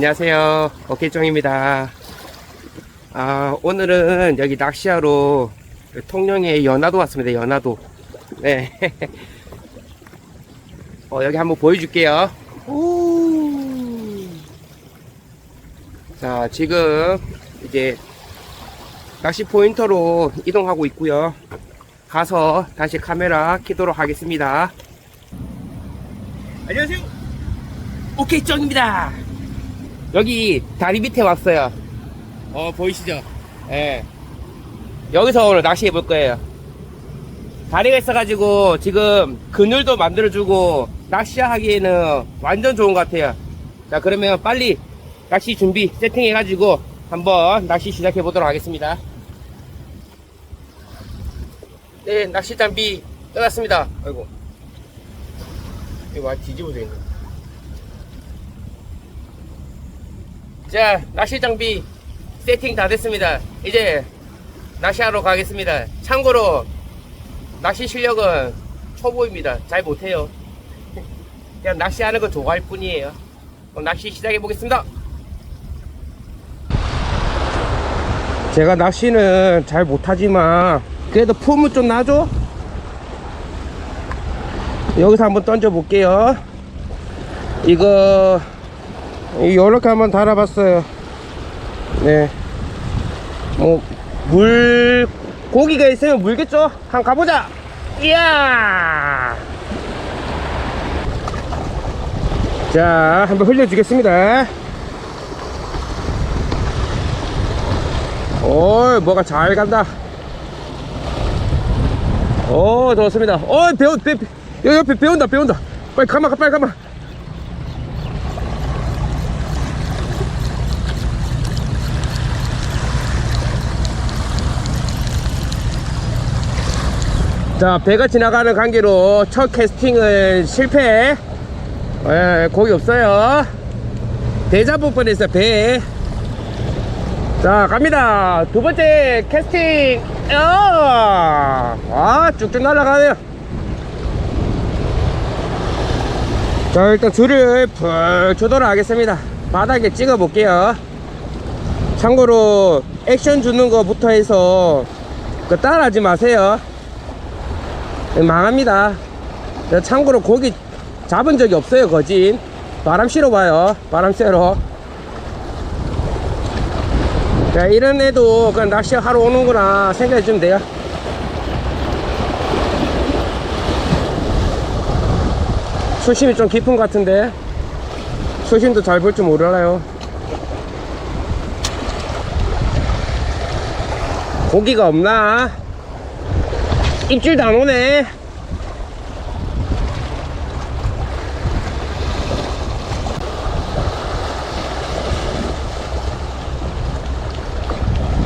안녕하세요. 오케이종입니다. 아, 오늘은 여기 낚시하러 통영의 연화도 왔습니다. 연화도. 네. 어, 여기 한번 보여줄게요. 오. 자, 지금 이제 낚시 포인터로 이동하고 있고요. 가서 다시 카메라 켜도록 하겠습니다. 안녕하세요. 오케이 쩡입니다. 여기 다리 밑에 왔어요. 어 보이시죠? 예. 여기서 오늘 낚시 해 볼 거예요. 다리가 있어가지고 지금 그늘도 만들어주고 낚시하기에는 완전 좋은 것 같아요. 자 그러면 빨리 낚시 준비 세팅해가지고 한번 낚시 시작해 보도록 하겠습니다. 네 낚시 장비 끝났습니다. 아이고 이거 완 뒤집어져 있네. 자, 낚시 장비 세팅 다 됐습니다. 이제 낚시하러 가겠습니다. 참고로 낚시 실력은 초보입니다. 잘 못해요. 그냥 낚시하는 거 좋아할 뿐이에요. 그럼 낚시 시작해 보겠습니다. 제가 낚시는 잘 못하지만 그래도 폼은 좀 나죠? 여기서 한번 던져 볼게요. 이거 이렇게 한번 달아봤어요. 네. 뭐, 물, 고기가 있으면 물겠죠? 한번 가보자! 이야! 자, 한번 흘려주겠습니다. 오, 뭐가 잘 간다. 오, 좋습니다. 어, 배운, 배, 배, 옆에 배운다, 배운다. 빨리 가마, 빨리 가마. 자 배가 지나가는 관계로 첫 캐스팅은 실패. 예, 고기 없어요. 뻔했어요 배자 갑니다. 두 번째 캐스팅. 아, 아 쭉쭉 날아가네요. 자 일단 줄을 푹 주도록 하겠습니다. 바닥에 찍어 볼게요. 참고로 액션 주는 거부터 해서 그 따라하지 마세요 망합니다. 참고로 고기 잡은 적이 없어요, 거진. 바람 실어 봐요. 바람 쐬러. 자, 이런 애도 그냥 낚시하러 오는구나 생각해 주면 돼요. 수심이 좀 깊은 것 같은데. 수심도 잘 볼 줄 몰라요. 고기가 없나? 입질도 안 오네.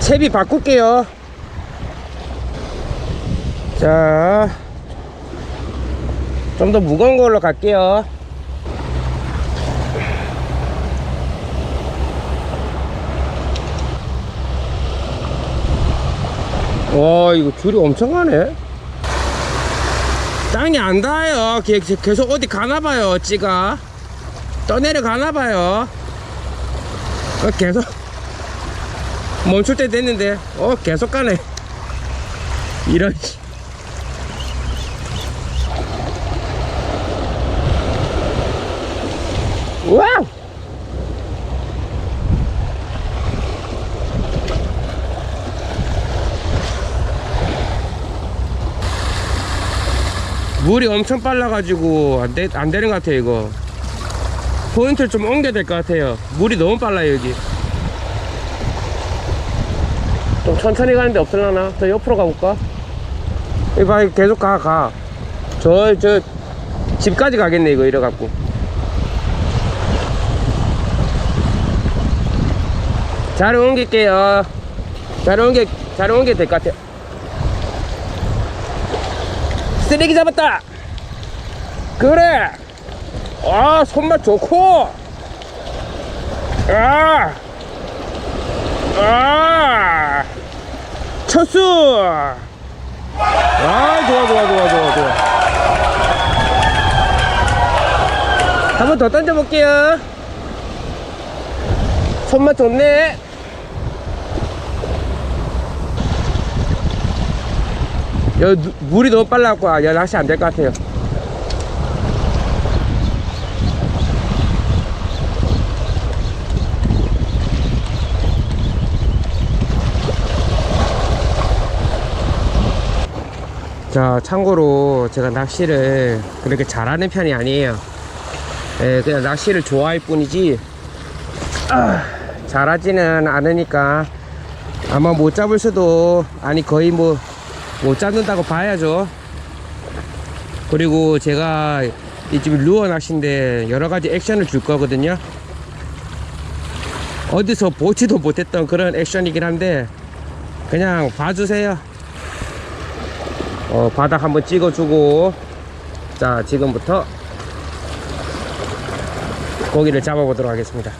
채비 바꿀게요. 자, 좀 더 무거운 걸로 갈게요. 와, 이거 줄이 엄청 가네. 땅이 안 닿아요. 계- 계속 어디 가나봐요, 찌가. 떠내려 가나봐요. 어, 계속. 멈출 때 됐는데, 어, 계속 가네. 이런. 씨. 와우! 물이 엄청 빨라가지고 안, 되, 안 되는 것 같아요 이거. 포인트를 좀 옮겨야 될 것 같아요. 물이 너무 빨라요 여기. 좀 천천히 가는데 없을라나? 더 옆으로 가볼까? 이봐 계속 가 가 저 저 집까지 가겠네 이거 이래갖고. 잘 옮길게요. 잘 옮겨 잘 옮겨 될것 같아요 쓰레기 잡았다. 그래. 아 손맛 좋고. 아, 아, 첫수. 아 좋아 좋아 좋아 좋아 좋아. 한 번 더 던져 볼게요. 손맛 좋네. 누- 물이 너무 빨라갖고 아, 야, 낚시 안 될 것 같아요. 자, 참고로 제가 낚시를 그렇게 잘하는 편이 아니에요. 예, 그냥 낚시를 좋아할 뿐이지, 아, 잘하지는 않으니까 아마 못 잡을 수도, 아니, 거의 뭐, 못 잡는다고 봐야죠. 그리고 제가 이집 루어 낚시인데 여러 가지 액션을 줄 거거든요. 어디서 보지도 못했던 그런 액션이긴 한데, 그냥 봐주세요. 어, 바닥 한번 찍어주고 자 지금부터 고기를 잡아보도록 하겠습니다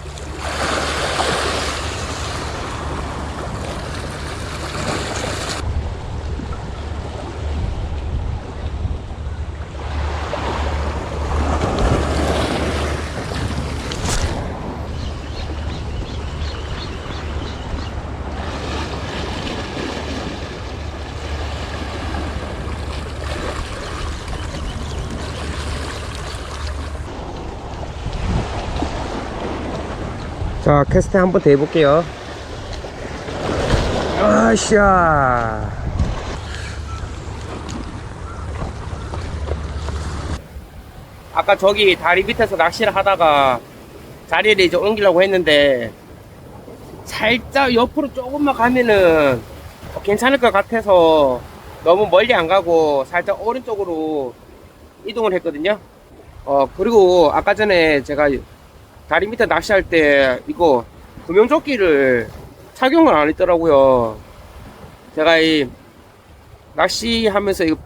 자 캐스팅 한번 더 해볼게요. 아샤 아까 저기 다리 밑에서 낚시를 하다가 자리를 이제 옮기려고 했는데 살짝 옆으로 조금만 가면은 괜찮을 것 같아서 너무 멀리 안 가고 살짝 오른쪽으로 이동을 했거든요. 어 그리고 아까 전에 제가 다리 밑에 낚시할 때 이거 구명조끼를 착용을 안 했더라고요. 제가 이 낚시하면서 이거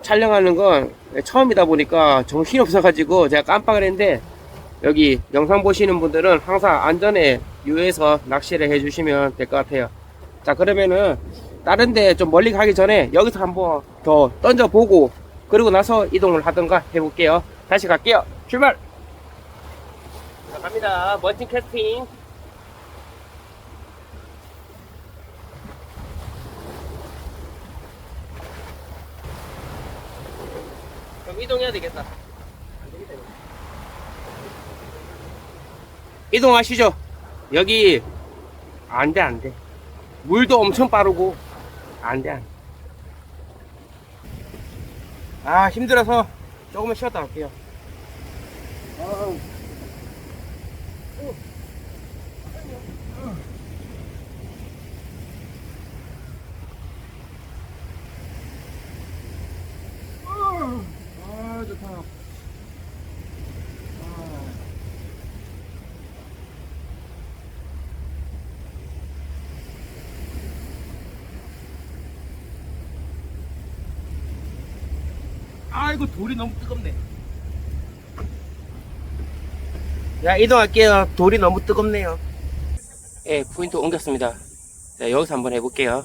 촬영하는 건 처음이다 보니까 정신이 없어가지고 제가 깜빡을 했는데 여기 영상 보시는 분들은 항상 안전에 유의해서 낚시를 해주시면 될 것 같아요. 자 그러면은 다른 데 좀 멀리 가기 전에 여기서 한번 더 던져보고 그리고 나서 이동을 하던가 해볼게요. 다시 갈게요. 출발! 자, 갑니다. 멋진 캐스팅. 그럼 이동해야 되겠다. 이동하시죠. 여기 안 돼, 안 돼. 물도 엄청 빠르고 안 돼, 안 돼. 아, 힘들어서 조금만 쉬었다 갈게요. 아우. 아 좋다. 아 이거 돌이 너무 뜨겁네. 야 이동할게요. 돌이 너무 뜨겁네요. 예, 포인트 옮겼습니다. 자, 여기서 한번 해볼게요.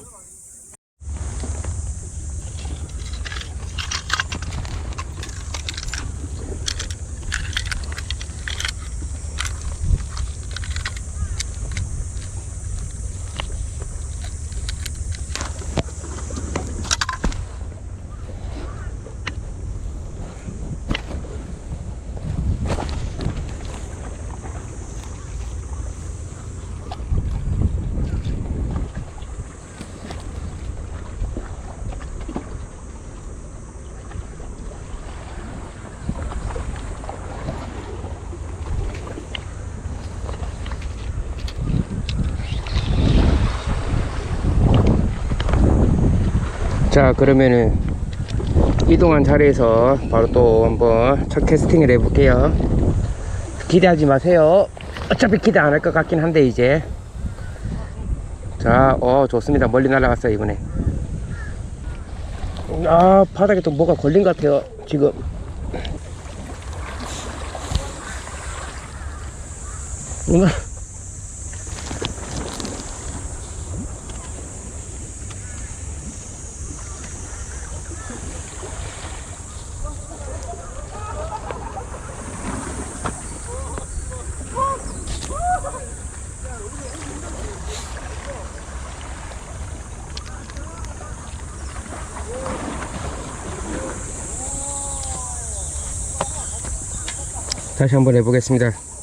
자 그러면은 이동한 자리에서 바로 또 한번 첫 캐스팅을 해볼게요. 기대하지 마세요. 어차피 기대 안 할 것 같긴 한데 이제. 자어 좋습니다. 멀리 날아갔어요 이번에. 아 바닥에 또 뭐가 걸린 것 같아요 지금. 뭔가 다시 한번 해보겠습니다.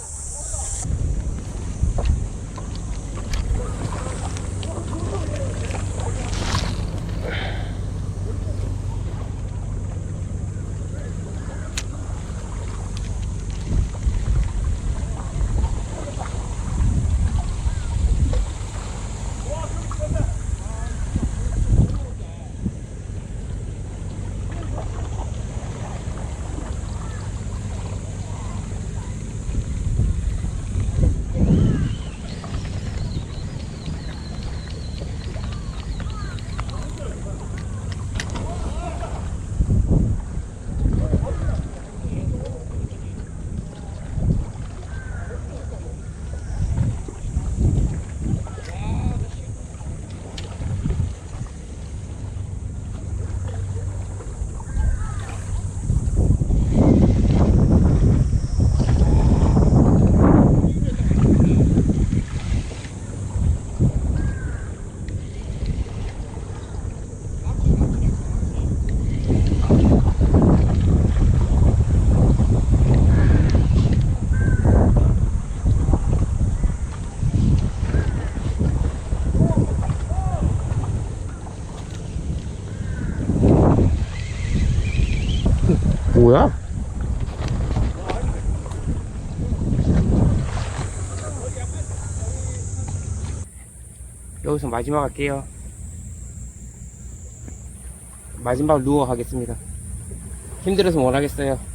뭐야? 여기서 마지막 할게요. 마지막 누워 하겠습니다. 힘들어서 못 하겠어요.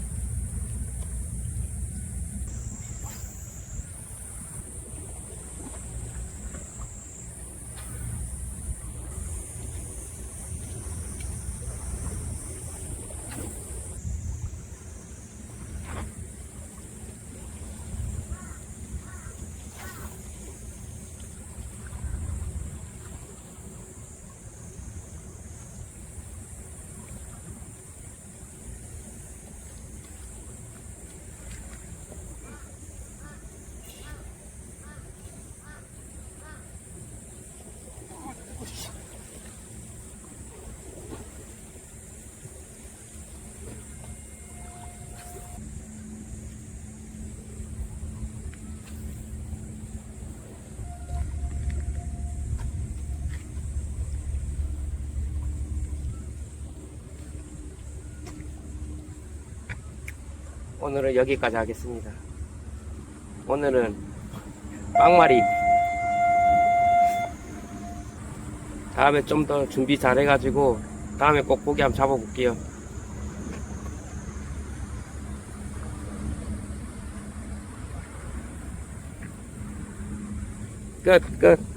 오늘은 여기까지 하겠습니다. 오늘은 빵말이 다음에 좀 더 준비 잘 해가지고 다음에 꼭 고기 한번 잡아볼게요. 끝, 끝.